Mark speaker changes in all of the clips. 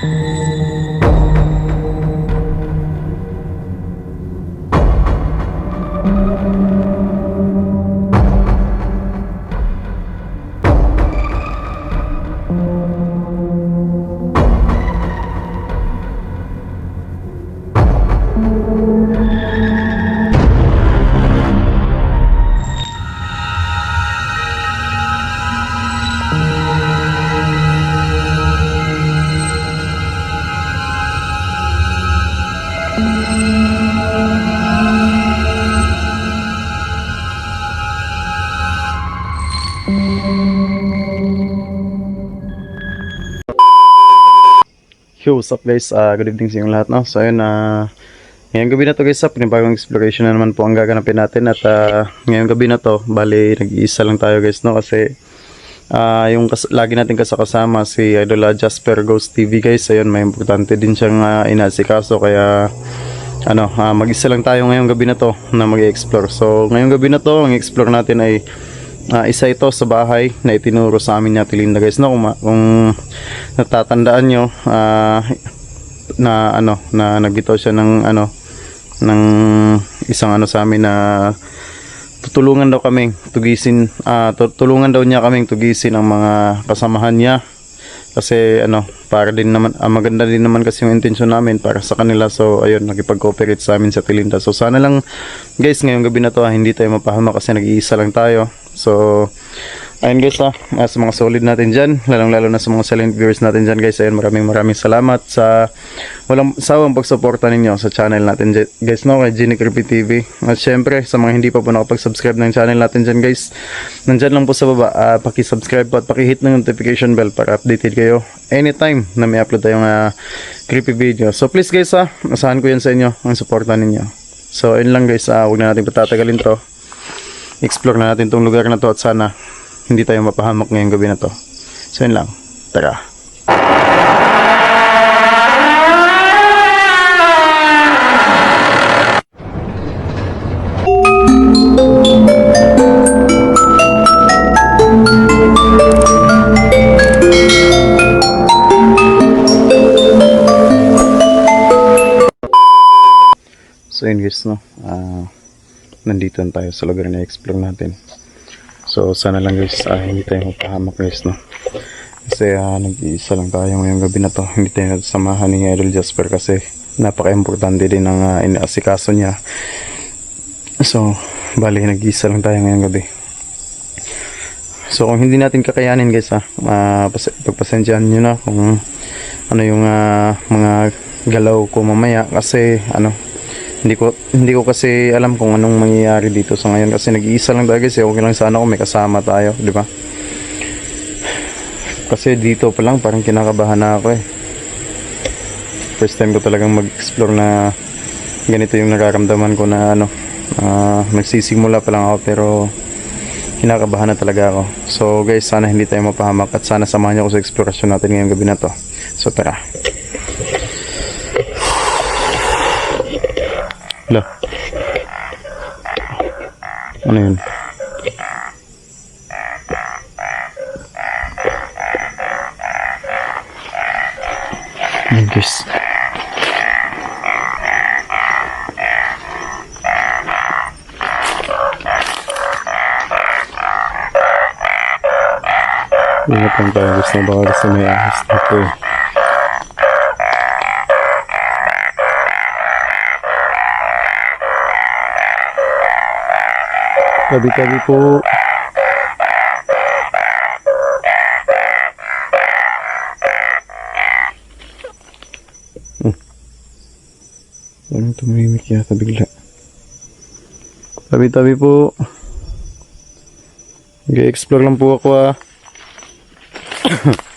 Speaker 1: Thank you. Yo, what's up guys? Ah, good evening sa inyong lahat, no? So, ayun, ah, ngayong gabi na to guys, ah, panibagong exploration na naman po ang gaganapin natin at ah, ngayong gabi na to, bali, nag-iisa lang tayo guys, no? Kasi, ah, yung kas- lagi natin kasakasama si Idol ah, Jasper Ghost TV guys, ayun, may importante din siyang uh, inasikaso, kaya, ano, ah, mag-isa lang tayo ngayong gabi na to na mag-explore. So, ngayong gabi na to, ang explore natin ay Ah, isa ito sa bahay na itinuro sa amin ni Ate guys. No kung, kung natatandaan nyo ah, na ano na nagbitaw siya ng ano ng isang ano sa amin na tutulungan daw kaming tugisin ah, tutulungan daw niya kaming tugisin ang mga kasamahan niya. Kasi ano para din naman ah, maganda din naman kasi yung intention namin para sa kanila. So ayun nakipag-cooperate sa amin sa Tilinda so sana lang guys ngayong gabi na to ah, hindi tayo mapahama kasi nag-iisa lang tayo so ayun guys ah, ah, sa mga solid natin dyan lalong lalo na sa mga silent viewers natin dyan guys ayun maraming maraming salamat sa walang sawang pagsuporta ninyo sa channel natin dyan, guys no? Kay Genie Creepy TV at syempre sa mga hindi pa po nakapag-subscribe ng channel natin dyan guys nandyan lang po sa baba ah, paki-subscribe po at paki-hit ng notification bell para updated kayo anytime na may upload tayong ah, creepy video. So please guys ah asahan ko yan sa inyo ang suporta ninyo. So ayun lang guys ah, huwag na natin patatagalin to explore na natin tong lugar na to at sana hindi tayo mapahamak ngayong gabi na to. So yun lang. Tara. So yun guys no, ah, nandito na tayo sa lugar na explore natin. So sana lang guys, ah, hindi tayo mapahamak guys no. Kasi ah, nag-iisa lang tayo ngayong gabi na to. Hindi tayo samahan ni Idol Jasper kasi napaka-importante din ng uh, inaasikaso niya. So, bali nag-iisa lang tayo ngayong gabi. So kung hindi natin kakayanin guys ah, uh, pagpasensyahan nyo na kung ano yung ah, mga galaw ko mamaya kasi ano hindi ko hindi ko kasi alam kung anong mangyayari dito sa ngayon kasi nag-iisa lang tayo kasi okay lang sana kung may kasama tayo, di ba? Kasi dito pa lang parang kinakabahan na ako eh. First time ko talagang mag-explore na ganito yung nararamdaman ko na ano, ah, nagsisimula pa lang ako pero kinakabahan na talaga ako. So guys, sana hindi tayo mapahamak at sana samahan niyo ako sa explorasyon natin ngayong gabi na to. So tara. Lo. Ano yun? Ayun guys. Ingat lang tayo guys na baka gusto may ahas dito eh. Tabi-tabi po. Hmm. tumimik yata bigla. Tabi-tabi po. Nag-explore lang po ako ah.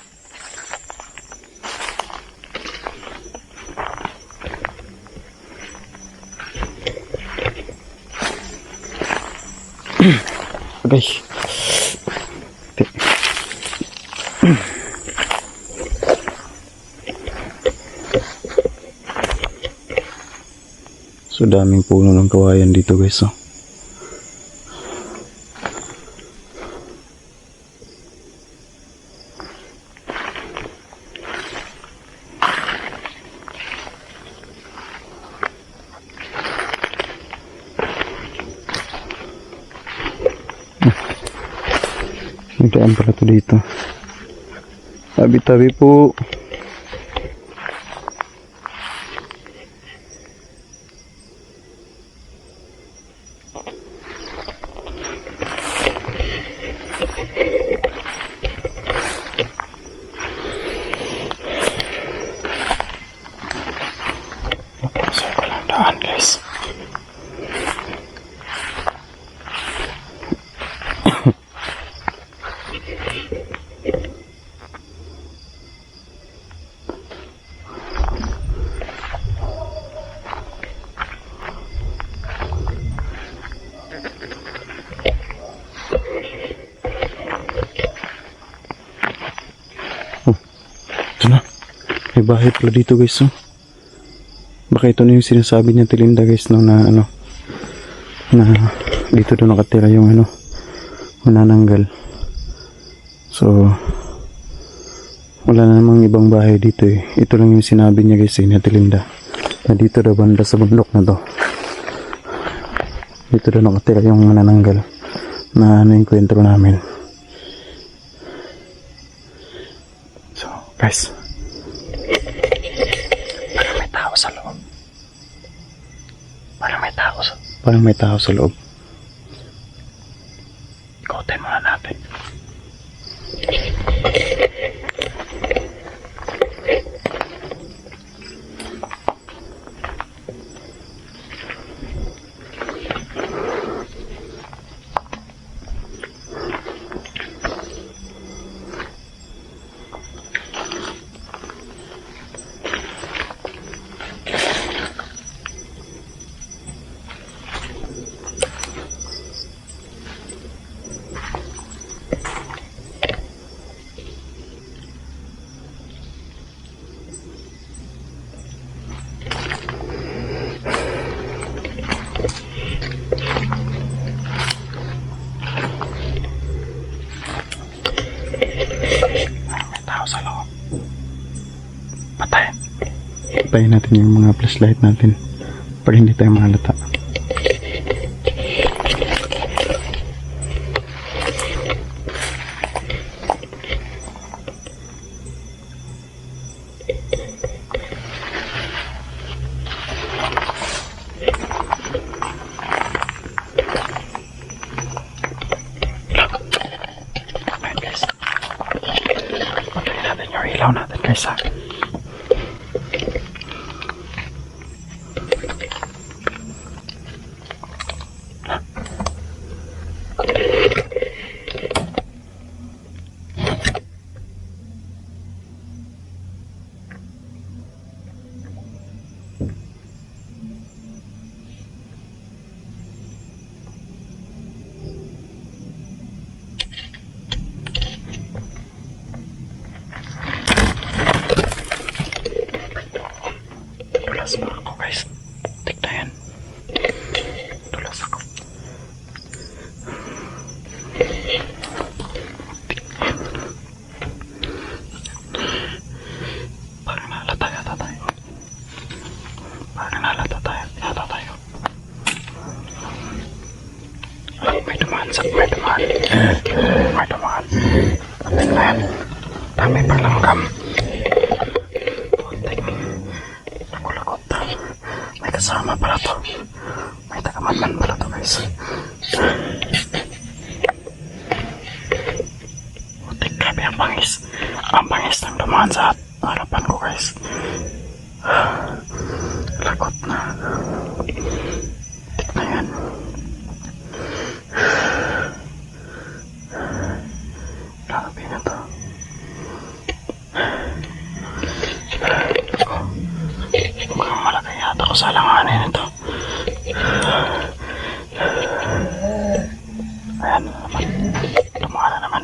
Speaker 1: Okay. So daming puno ng kawayan dito guys. Oh. Daan pala to dito. Tabi-tabi po. Napasok ko lang daan guys. Ito na. May bahay pala dito guys. Oh. Baka ito na yung sinasabi niya Tilinda guys no na ano na dito doon nakatira yung ano manananggal. So wala na namang ibang bahay dito eh. Ito lang yung sinabi niya guys eh, ni Tilinda. Na dito daw banda sa bundok na to. Dito daw nakatira yung manananggal. Na ano yung kwento namin. So guys. Parang may tao sa loob. Parang may tao sa... Parang may tao sa loob. Ikotin muna natin. Patayin natin yung mga flashlight natin. Pag hindi tayo mahalata. Ayan guys. Patayin natin yung ilaw natin guys ha. Tulas pa ako guys. Tignan yan. Tulas ako. Parang nalata yata tayo. Parang nalata tayo. Yata tayo. Ah, May dumaan sa... May dumaan. May dumaan. Tingnan. Dami palang kam. Nakulagot. May kasama pala to. May tagamanman pala to guys. Butik grabe ang bangis. Ang bangis ng dumaan sa harapan ko guys. Takot na. Ayan. Grabe na to. Ako. Mukhang malaki yata ko sa alanganin ito. Ayan na naman. Lumaga na naman.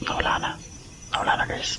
Speaker 1: Nawala na. Nawala na guys.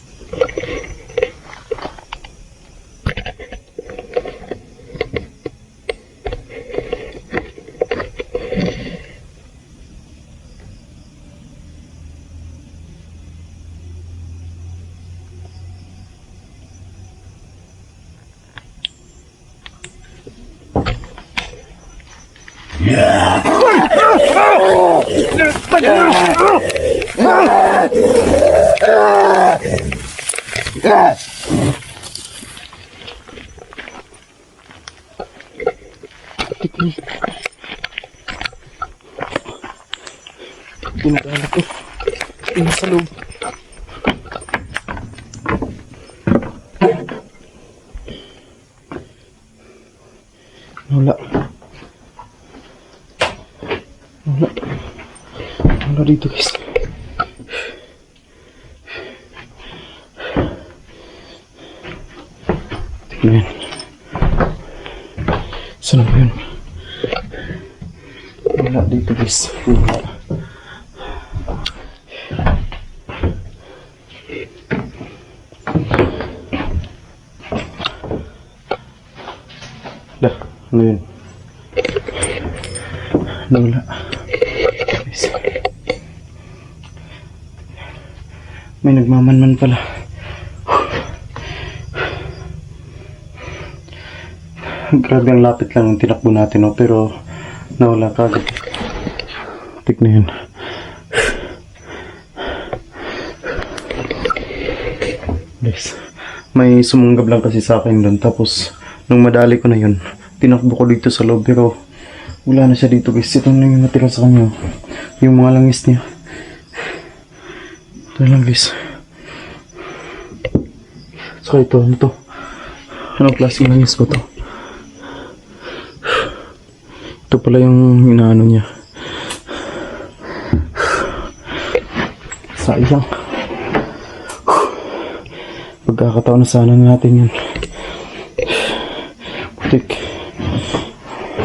Speaker 1: Pinadala ko. Ina sa loob. Wala. Wala. Wala dito guys. Tignan yan. Saan ba yun? Wala dito guys. Wala. Ano yun? Nawala. Guys. May nagmamanman pala. Grabe ang lapit lang ng tinakbo natin, no? pero nawala kagad. Tignan yun. Guys, may sumunggab lang kasi sa akin doon. Tapos, nung madali ko na yun, tinakbo ko dito sa loob. Pero, wala na siya dito guys. Ito na yung natira sa kanya. Yung mga langis niya. Ito lang guys. So, ito, ano to? Anong klaseng langis ko to? Ito pala yung inaano niya. Sayang. Pagkakataon na sana natin yun. Putik.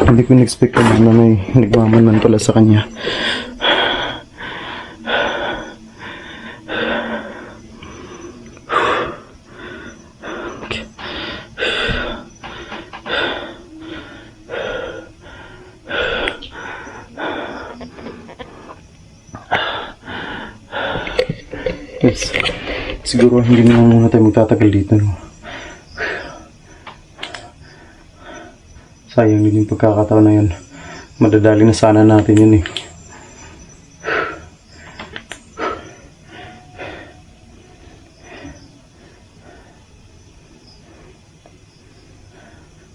Speaker 1: Hindi ko na-expect na may nagmamanman pala sa kanya. Yes. Siguro hindi na muna tayo magtatagal dito. No? Sayang din yung pagkakataon na yun. Madadali na sana natin yun eh.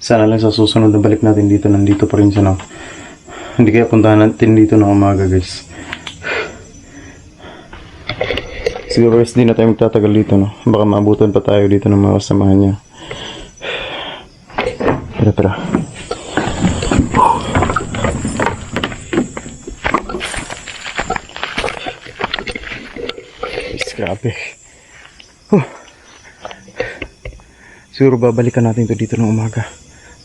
Speaker 1: Sana lang sa susunod na balik natin dito, nandito pa rin siya no. Hindi kaya puntahan natin dito ng umaga guys. Siguro guys, di na tayo magtatagal dito, no? Baka maabutan pa tayo dito ng mga kasamahan niya. Tara. Guys, grabe. Huh. Siguro babalikan natin to dito ng umaga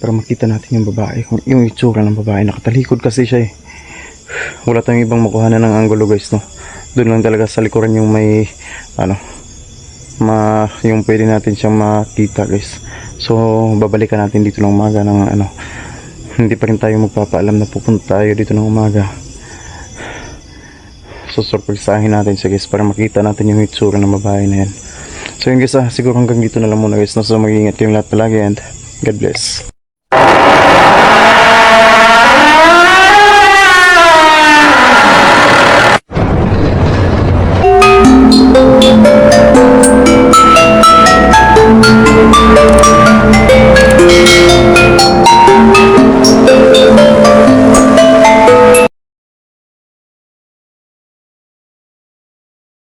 Speaker 1: para makita natin yung babae, yung itsura ng babae. Nakatalikod kasi siya eh. Wala tayong ibang makuhanan ng angulo guys, no? Doon lang talaga sa likuran yung may, ano, ma, yung pwede natin siyang makita guys. So, babalikan natin dito ng umaga ng ano, hindi pa rin tayo magpapaalam na pupunta tayo dito ng umaga. So, surprisahin natin siya guys para makita natin yung itsura ng babae na yan. So, yun guys ah, siguro hanggang dito na lang muna guys. No? So, mag-ingat kayong lahat palagi and God bless.